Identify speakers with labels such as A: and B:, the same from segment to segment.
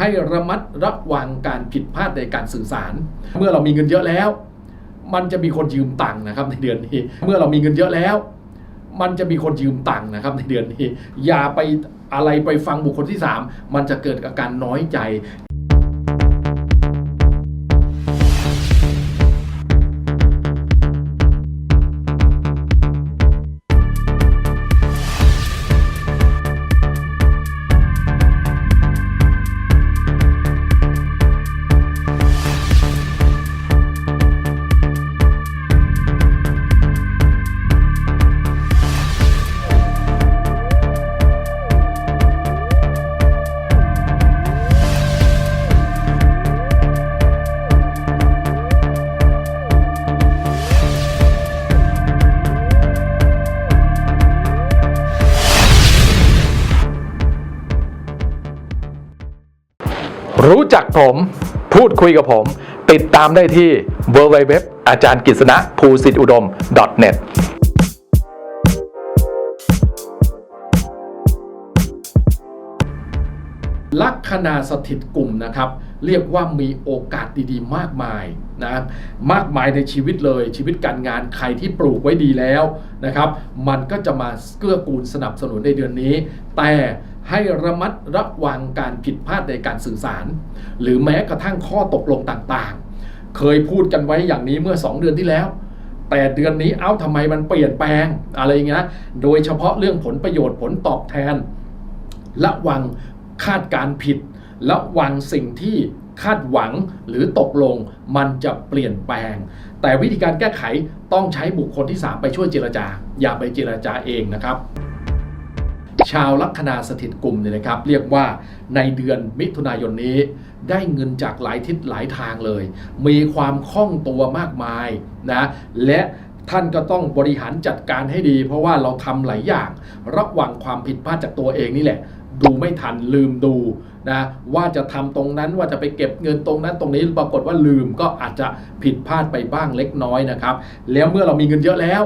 A: ให้ระมัดระวังการผิดพลาดในการสื่อสาร เมื่อเรามีเงินเยอะแล้ว มันจะมีคนยืมตังค์นะครับในเดือนนี้ เมื่อเรามีเงินเยอะแล้ว มันจะมีคนยืมตังค์นะครับในเดือนนี้ อย่าไปอะไรไปฟังบุคคลที่สามมันจะเกิดอาการน้อยใจ
B: รู้จักผมพูดคุยกับผม ติดตามได้ที่ www อาจารย์กฤษณะภูสิทธิอุดม .net
A: ลัคนาสถิตกลุ่มนะครับ เรียกว่ามีโอกาสดีๆ มากมายนะมากมายในชีวิตเลยชีวิตการงานใครที่ปลูกไว้ดีแล้วนะครับ มันก็จะมาเกื้อกูลสนับสนุนในเดือนนี้ แต่ ให้ระมัดระวังการผิดพลาดในการสื่อสาร หรือแม้กระทั่งข้อตกลงต่างๆ เคยพูดกันไว้อย่างนี้เมื่อ 2 เดือนที่แล้ว แต่เดือนนี้เอ้าทำไมมันเปลี่ยนแปลงอะไรอย่างเงี้ยโดยเฉพาะเรื่องผลประโยชน์ผลตอบแทนระวังคาดการผิดระวังสิ่งที่คาดหวังหรือตกลงมันจะเปลี่ยนแปลง แต่วิธีการแก้ไขต้องใช้บุคคลที่ 3 ไปช่วยเจรจา อย่าไปเจรจาเองนะครับ ชาวลัคนาสถิตกลุ่มเนี่ยนะครับ เรียกว่าในเดือนมิถุนายนนี้ ได้เงินจากหลายทิศหลายทางเลย มีความคล่องตัวมากมายนะและท่านก็ต้องบริหารจัดการให้ดี เพราะว่าเราทำหลายอย่างระวังความผิดพลาดจากตัวเองนี่แหละ ดูไม่ทันลืมดูนะว่าจะทำตรงนั้นว่าจะไปเก็บเงินตรงนั้นตรงนี้ปรากฏว่าลืมก็อาจจะผิดพลาดไปบ้างเล็กน้อยนะครับ แล้วเมื่อเรามีเงินเยอะแล้ว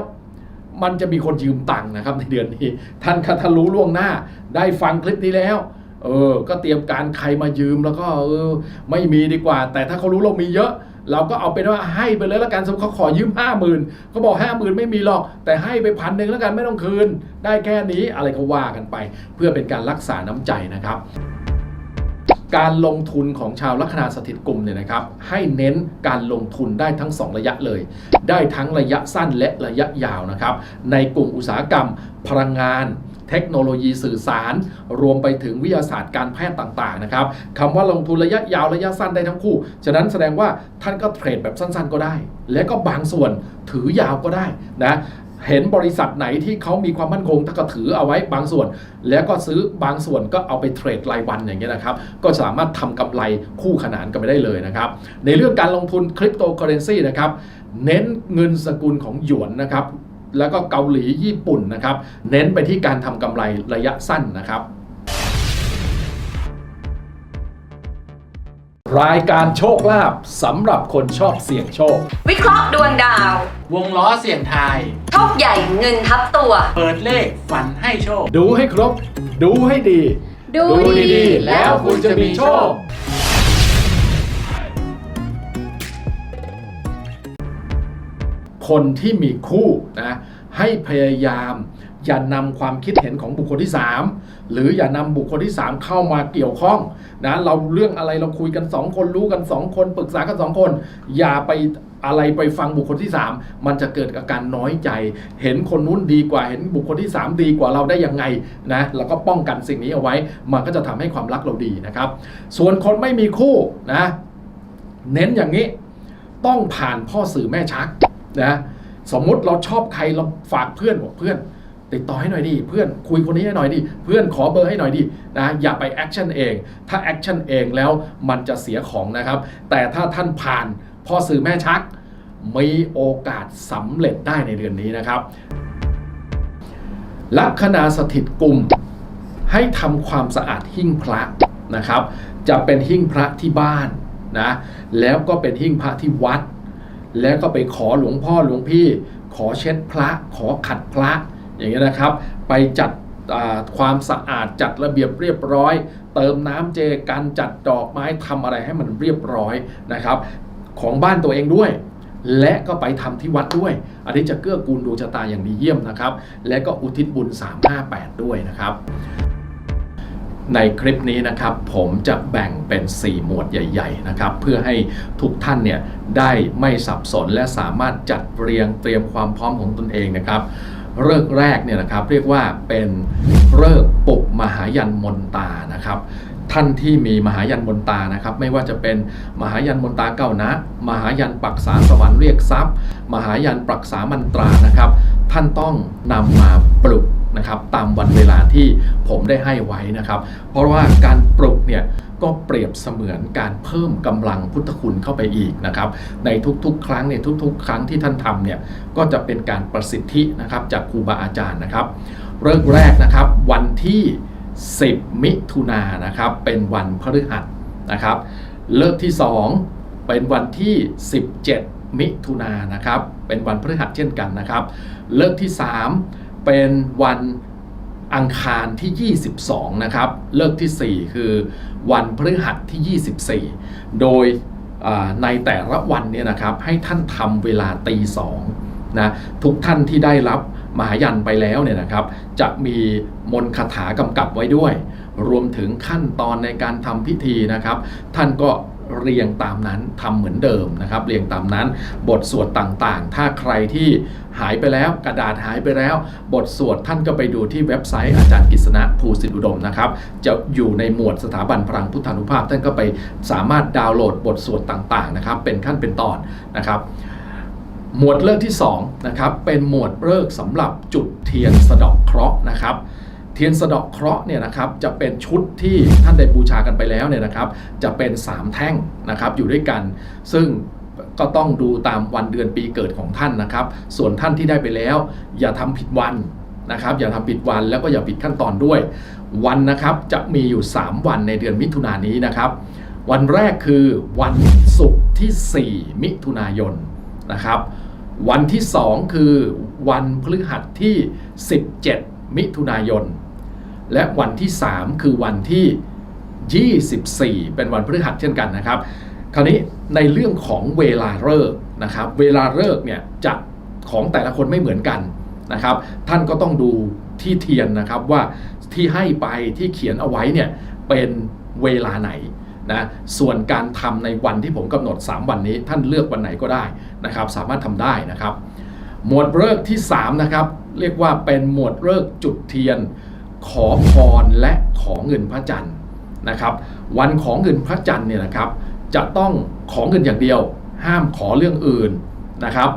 A: มันจะมีคนยืมตังค์นะครับในเดือนนี้ ท่านคะถ้ารู้ล่วงหน้า ได้ฟังคลิปนี้แล้วเออ ก็เตรียมการใครมายืมแล้วก็เออไม่มีดีกว่า แต่ถ้าเขารู้เรามีเยอะ เราก็เอาเป็นว่าให้ไปเลยแล้วกันสมมติเขาขอยืมห้าหมื่นเขาบอกห้าหมื่นไม่มีหรอก แต่ให้ไปพันหนึ่งแล้วกันไม่ต้องคืน ได้แค่นี้อะไรก็ว่ากันไป เพื่อเป็นการรักษาน้ำใจนะครับ การลงทุนของชาวลัคนาสถิตกลุ่มเนี่ยนะครับให้เน้นการลงทุนได้ทั้ง 2 ระยะเลย ได้ทั้งระยะสั้นและระยะยาวนะครับ ในกลุ่มอุตสาหกรรมพลังงานเทคโนโลยีสื่อสาร รวมไปถึงวิทยาศาสตร์การแพทย์ต่างๆนะครับคำว่าลงทุนระยะยาวระยะสั้นได้ทั้งคู่ ฉะนั้นแสดงว่าท่านก็เทรดแบบสั้นๆ ก็ได้ และก็บางส่วนถือยาวก็ได้นะ เห็นบริษัทไหนที่เขามีความมั่นคงถ้าก็ถือเอาไว้บางส่วน แล้วก็ซื้อบางส่วนก็เอาไปเทรดรายวันอย่างเงี้ยนะครับ ก็สามารถทำกำไรคู่ขนานกันไปได้เลยนะครับ ในเรื่องการลงทุนคริปโตเคอเรนซีนะครับเน้นเงินสกุลของหยวนนะครับ แล้วก็เกาหลีญี่ปุ่นนะครับ เน้นไปที่การทำกำไรระยะสั้นนะครับรายการโชคลาภสำหรับคนชอบเสี่ยงโชค
C: วิเคราะห์ดวงดาว
D: วงล้อเสี่ยงทาย
C: โชคใหญ่เงินทับตัว
D: เปิดเลขฝันให้โชค
A: ดูให้ครบ ดูให้ดี
C: ดูดีๆ
A: แล้วคุณจะมีโชค คนที่มีคู่นะให้พยายามอย่านำความคิดเห็นของบุคคลที่ 3 หรืออย่านำบุคคลที่ 3 เข้ามาเกี่ยวข้องนะเราเรื่องอะไรเราคุยกัน 2 คนรู้กัน 2 คนปรึกษากัน 2 คน อย่าไป อะไรไปฟังบุคคลที่ 3 มันจะเกิดอาการน้อยใจ เห็นคนนู้นดีกว่าเห็นบุคคลที่ 3 ดีกว่าเราได้ยังไงนะเราก็ป้องกันสิ่งนี้เอาไว้ มันก็จะทำให้ความรักเราดีนะครับ ส่วนคนไม่มีคู่นะเน้นอย่างนี้ต้องผ่านพ่อสื่อแม่ชักนะสมมุติเราชอบใครเราฝากเพื่อนบอกเพื่อน ติดต่อให้หน่อยดิเพื่อนคุยคนนี้ให้หน่อยดิเพื่อนขอเบอร์ให้หน่อยดินะอย่าไปแอคชั่นเอง ถ้าแอคชั่นเองแล้วมันจะเสียของนะครับ แต่ถ้าท่านผ่าน พ่อสื่อแม่ชัก มีโอกาสสำเร็จได้ในเดือนนี้นะครับลัคนาสถิตกลุ่มให้ทำความสะอาดหิ้งพระนะครับ จะเป็นหิ้งพระที่บ้านนะแล้วก็เป็นหิ้งพระที่วัด แล้วก็ไปขอหลวงพ่อหลวงพี่ ขอเช็ดพระ ขอขัดพระอย่างเงี้ยนะครับ ไปจัดความสะอาดจัดระเบียบเรียบร้อย เติมน้ำเจกันจัดดอกไม้ทำอะไรให้มันเรียบร้อยนะครับ ของบ้านตัวเองด้วย และก็ไปทำที่วัดด้วย อันนี้จะเกื้อกูลดวงชะตาอย่างดีเยี่ยมนะครับ และก็อุทิศบุญ 358 ด้วยนะครับในคลิปนี้นะครับผมจะแบ่งเป็น 4 หมวดใหญ่ ๆ นะครับ เพื่อให้ทุกท่านเนี่ยได้ไม่สับสนและสามารถจัดเรียงเตรียมความพร้อมของตนเองนะครับ เลิกษ์แรกเนี่ยนะครับเรียกว่าเป็นเลิกษ์ปลุกมหายันมนตานะครับท่านที่มีมหายันมนตานะครับ ไม่ว่าจะเป็นมหายันมนตาเก้านะ มหายันปักษาสวรรค์เรียกทรัพย์ มหายันปรักษามันตรานะครับ ท่านต้องนำมาปลุกนะครับ ตามวันเวลาที่ผมได้ให้ไว้นะครับ เพราะว่าการปลุกเนี่ย ก็เปรียบเสมือนการเพิ่มกำลังพุทธคุณเข้าไปอีกนะครับ ในทุกๆ ครั้งในทุกๆ ครั้งที่ท่านทำเนี่ยก็จะเป็นการประสิทธินะครับจากครูบาอาจารย์นะครับ เริ่มแรกนะครับวันที่ 10 มิถุนายนนะครับเป็นวันพฤหัสนะครับ เลิกที่ 2 เป็นวันที่ 17 มิถุนายนนะครับ เป็นวันพฤหัสเช่นกันนะครับ เลิกที่ 3 เป็นวัน อังคารที่ 22 นะครับ เลิกทีสี่ 4 คือวันพฤหัสที่ 24 โดยในแต่ละวันเนี่ยนะครับให้ท่านทำเวลาตีสองนะทุกท่านที่ได้รับมหายันไปแล้วเนี่ยนะครับ จะมีมนคาถากำกับไว้ด้วย รวมถึงขั้นตอนในการทำพิธีนะครับ ท่านก็ เรียงตามนั้นทำเหมือนเดิมนะครับเรียงตามนั้น บทสวดต่างๆ ถ้าใครที่หายไปแล้วกระดาษหายไปแล้ว บทสวดท่านก็ไปดูที่เว็บไซต์อาจารย์กฤษณะภูสิทธิอุดมนะครับ จะอยู่ในหมวดสถาบันพลังพุทธานุภาพ ท่านก็ไปสามารถดาวน์โหลดบทสวดต่างๆนะครับ เป็นขั้นเป็นตอนนะครับหมวดเลิกที่2นะครับเป็นหมวดเลิกสำหรับจุดเทียนสะดอกเคราะห์นะครับ ทียนสะเดอกเคราะห์เนี่ยนะครับจะเป็นชุดที่ท่านได้บูชากันไปแล้วเนี่ยนะครับ จะเป็น 3 แท่งนะครับอยู่ด้วยกัน ซึ่งก็ต้องดูตามวันเดือนปีเกิดของท่านนะครับ ส่วนท่านที่ได้ไปแล้ว อย่าทำผิดวันนะครับอย่าทำผิดวันแล้วก็อย่าผิดขั้นตอนด้วย วันนะครับจะมีอยู่ 3 วันในเดือนมิถุนายนนี้นะครับ วันแรกคือวันศุกร์ที่ 4 มิถุนายนนะครับ วันที่ 2 คือวันพฤหัสที่ 17 มิถุนายน และวันที่ 3 คือวันที่ 24 เป็นวันพฤหัสเช่นกันนะครับ คราวนี้ในเรื่องของเวลาเลิกนะครับ เวลาเลิกเนี่ยจะของแต่ละคนไม่เหมือนกันนะครับ ท่านก็ต้องดูที่เทียนนะครับว่าที่ให้ไปที่เขียนเอาไว้เนี่ยเป็นเวลาไหนนะส่วนการทำในวันที่ผมกำหนด 3 วันนี้ ท่านเลือกวันไหนก็ได้นะครับ สามารถทำได้นะครับ หมวดเลิกที่ 3 นะครับ เรียกว่าเป็นหมวดเลิกจุดเทียน ขอพรและขอเงินพระจันทร์นะครับ วันของเงินพระจันทร์เนี่ยนะครับ จะต้องขอเงินอย่างเดียว ห้ามขอเรื่องอื่นนะครับ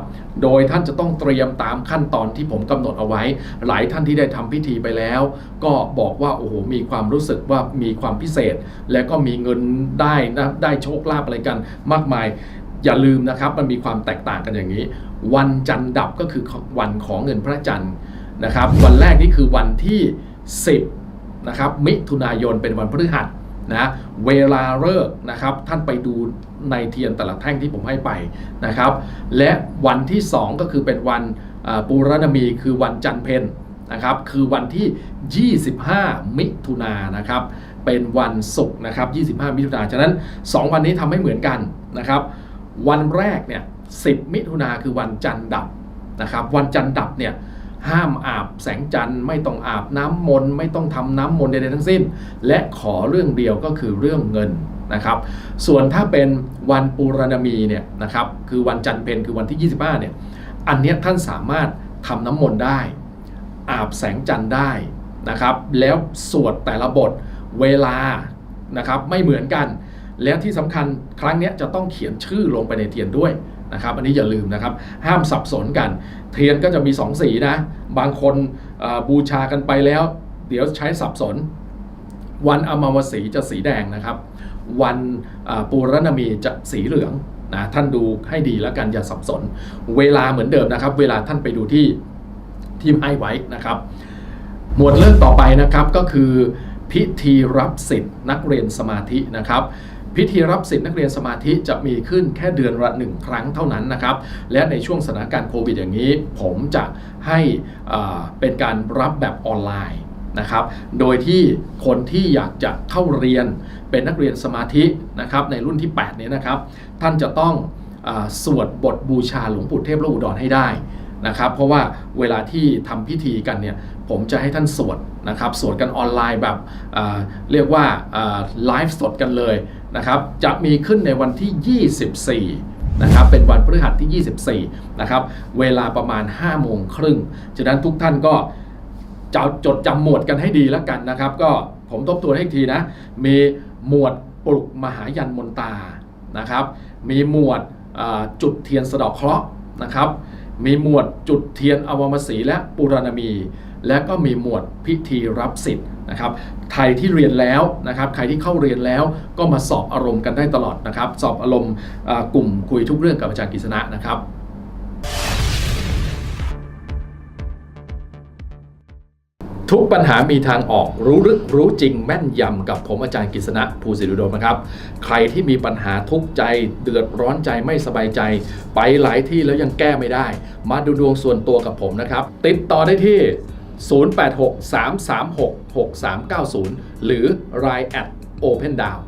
A: โดยท่านจะต้องเตรียมตามขั้นตอนที่ผมกำหนดเอาไว้ หลายท่านที่ได้ทำพิธีไปแล้ว ก็บอกว่าโอ้โหมีความรู้สึกว่ามีความพิเศษ และก็มีเงินได้นะได้โชคลาภอะไรกันมากมาย อย่าลืมนะครับ มันมีความแตกต่างกันอย่างนี้ วันจันทร์ดับก็คือวันของเงินพระจันทร์นะครับ วันแรกนี่คือวันที่ 10นะครับมิถุนายนเป็นวันพฤหัสนะเวลาเลิกนะครับท่านไปดูในเทียนแต่ละแท่งที่ผมให้ไปนะครับ และวันที่ 2 ก็คือเป็นวันปูรณมีคือวันจันเพนนะครับคือวันที่ 25 มิถุนายนนะครับเป็นวันศุกร์นะครับ 25 มิถุนาฉะนั้น 2 วันนี้ทำให้เหมือนกันนะครับ วันแรกเนี่ย 10 มิถุนาคือวันจันดับนะครับ วันจันดับเนี่ย ห้ามอาบแสงจันทร์ไม่ต้องอาบน้ำมนต์ไม่ต้องทำน้ำมนต์ใดๆทั้งสิ้น และขอเรื่องเดียวก็คือเรื่องเงินนะครับส่วนถ้าเป็นวันปูรณมีเนี่ยนะครับคือวันจันทร์เพนคือวันที่ 25เนี่ยอันนี้ท่านสามารถทำน้ำมนต์ได้ อาบแสงจันทร์ได้นะครับแล้วสวดแต่ละบทเวลานะครับไม่เหมือนกัน แล้วที่สำคัญครั้งนี้จะต้องเขียนชื่อลงไปในเทียนด้วย นะครับอันนี้อย่าลืมนะครับ ห้ามสับสนกัน เทียนก็จะมี 2 สีนะ บางคนบูชากันไปแล้ว เดี๋ยวใช้สับสน วันอมาวสีจะสีแดงนะครับ วันปูรณมีจะสีเหลืองนะท่านดูให้ดีแล้วกันอย่าสับสน เวลาเหมือนเดิมนะครับ เวลาท่านไปดูที่ที่ให้ไว้นะครับ หมวดเรื่องต่อไปนะครับก็คือพิธีรับสิทธิ์นักเรียนสมาธินะครับ พิธีรับสิทธิ์นักเรียนสมาธิจะมีขึ้นแค่เดือนละหนึ่งครั้งเท่านั้นนะครับ และในช่วงสถานการณ์โควิดอย่างนี้ ผมจะให้เป็นการรับแบบออนไลน์นะครับ โดยที่คนที่อยากจะเข้าเรียนเป็นนักเรียนสมาธินะครับในรุ่นที่ 8 นี้นะครับ ท่านจะต้องอสวดบทบูชาหลวงปู่เทพโลกอุดรให้ได้ นะครับ เพราะว่าเวลาที่ทำพิธีกันเนี่ยผมจะให้ท่านสวดนะครับสวดกันออนไลน์แบบเรียกว่าไลฟ์สดกันเลยนะครับ จะมีขึ้นในวันที่ 24นะครับเป็นวันพฤหัสที่ 24 นะครับ เวลาประมาณ 5 โมงครึ่ง ฉะนั้นทุกท่านก็จะจดจำหมวดกันให้ดีแล้วกันนะครับ ก็ผมทบทวนให้อีกทีนะ มีหมวดปลุกมหายันมนตานะครับ มีหมวดอ่าจุดเทียนสะดอกเคราะห์นะครับ มีหมวดจุดเทียนอวมสีและปุรณมี และก็มีหมวดพิธีรับสิทธิ์นะครับใครที่เรียนแล้วนะครับใครที่เข้าเรียนแล้วก็มาสอบอารมณ์กันได้ตลอดนะครับ สอบอารมณ์กลุ่มคุยทุกเรื่องกับอาจารย์กฤษณะนะครับ ทุกปัญหามีทางออกรู้ลึกรู้จริงแม่นยำกับผมอาจารย์กฤษณะภูสิริโดมนะครับ ใครที่มีปัญหาทุกข์ใจ เดือดร้อนใจไม่สบายใจ ไปหลายที่แล้วยังแก้ไม่ได้ มาดูดวงส่วนตัวกับผมนะครับ ติดต่อได้ที่ 0863366390 หรือ line at open down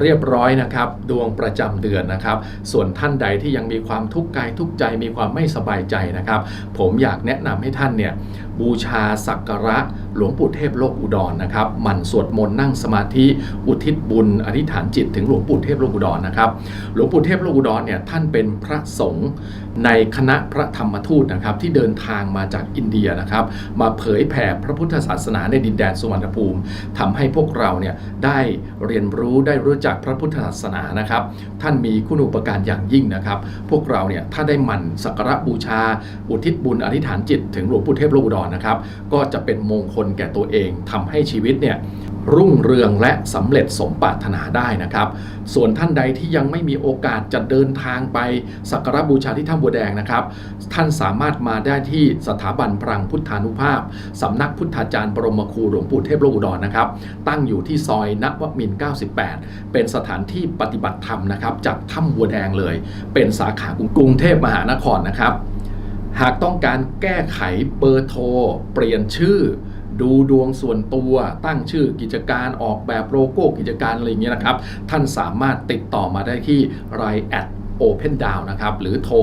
A: เรียบร้อยนะครับ ดวงประจำเดือนนะครับ ส่วนท่านใดที่ยังมีความทุกข์กายทุกข์ใจมีความไม่สบายใจนะครับ ผมอยากแนะนำให้ท่านเนี่ยบูชาสักการะหลวงปู่เทพโลกอุดรนะครับหมั่นสวดมนต์นั่งสมาธิอุทิศบุญอธิษฐานจิตถึงหลวงปู่เทพโลกอุดรนะครับ หลวงปู่เทพโลกอุดรเนี่ยท่านเป็นพระสงฆ์ ในคณะพระธรรมทูตนะครับที่เดินทางมาจากอินเดียนะครับมาเผยแผ่พระพุทธศาสนาในดินแดนสุวรรณภูมิทำให้พวกเราเนี่ยได้เรียนรู้ได้รู้จักพระพุทธศาสนานะครับ ท่านมีคุณูปการอย่างยิ่งนะครับ พวกเราเนี่ยถ้าได้หมั่นสักการะบูชา อุทิศบุญอธิษฐานจิต ถึงหลวงปู่เทพโลกอุดรนะครับ ก็จะเป็นมงคลแก่ตัวเองทำให้ชีวิตเนี่ย รุ่งเรืองและสำเร็จสมปรารถนาได้นะครับ ส่วนท่านใดที่ยังไม่มีโอกาสจะเดินทางไปสักการบูชาที่ถ้ำบัวแดงนะครับ ท่านสามารถมาได้ที่สถาบันพลังพุทธานุภาพสำนักพุทธาจารย์บรมครูหลวงปู่เทพโลกอุดรนะครับ ตั้งอยู่ที่ซอยนวมิน 98 เป็นสถานที่ปฏิบัติธรรมนะครับจากถ้ำบัวแดงเลย เป็นสาขากรุงเทพมหานครนะครับ หากต้องการแก้ไขเบอร์โทร เปลี่ยนชื่อ ดูดวงส่วนตัว ตั้งชื่อกิจการออกแบบโลโก้กิจการอะไรอย่างเงี้ยนะครับ ท่านสามารถติดต่อมาได้ที่ line at Open Down นะครับ หรือโทร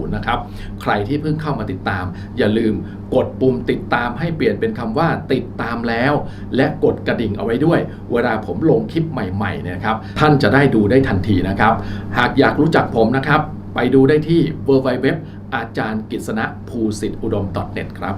A: 0863366390 นะครับ ใครที่เพิ่งเข้ามาติดตาม อย่าลืมกดปุ่มติดตามให้เปลี่ยนเป็นคำว่าติดตามแล้ว และกดกระดิ่งเอาไว้ด้วย เวลาผมลงคลิปใหม่ๆเนี่ยนะครับ ท่านจะได้ดูได้ทันทีนะครับ หากอยากรู้จักผมนะครับ ไปดูได้ที่ w w w อาจารย์กิษณะภูสิทธิอุดม .net ครับ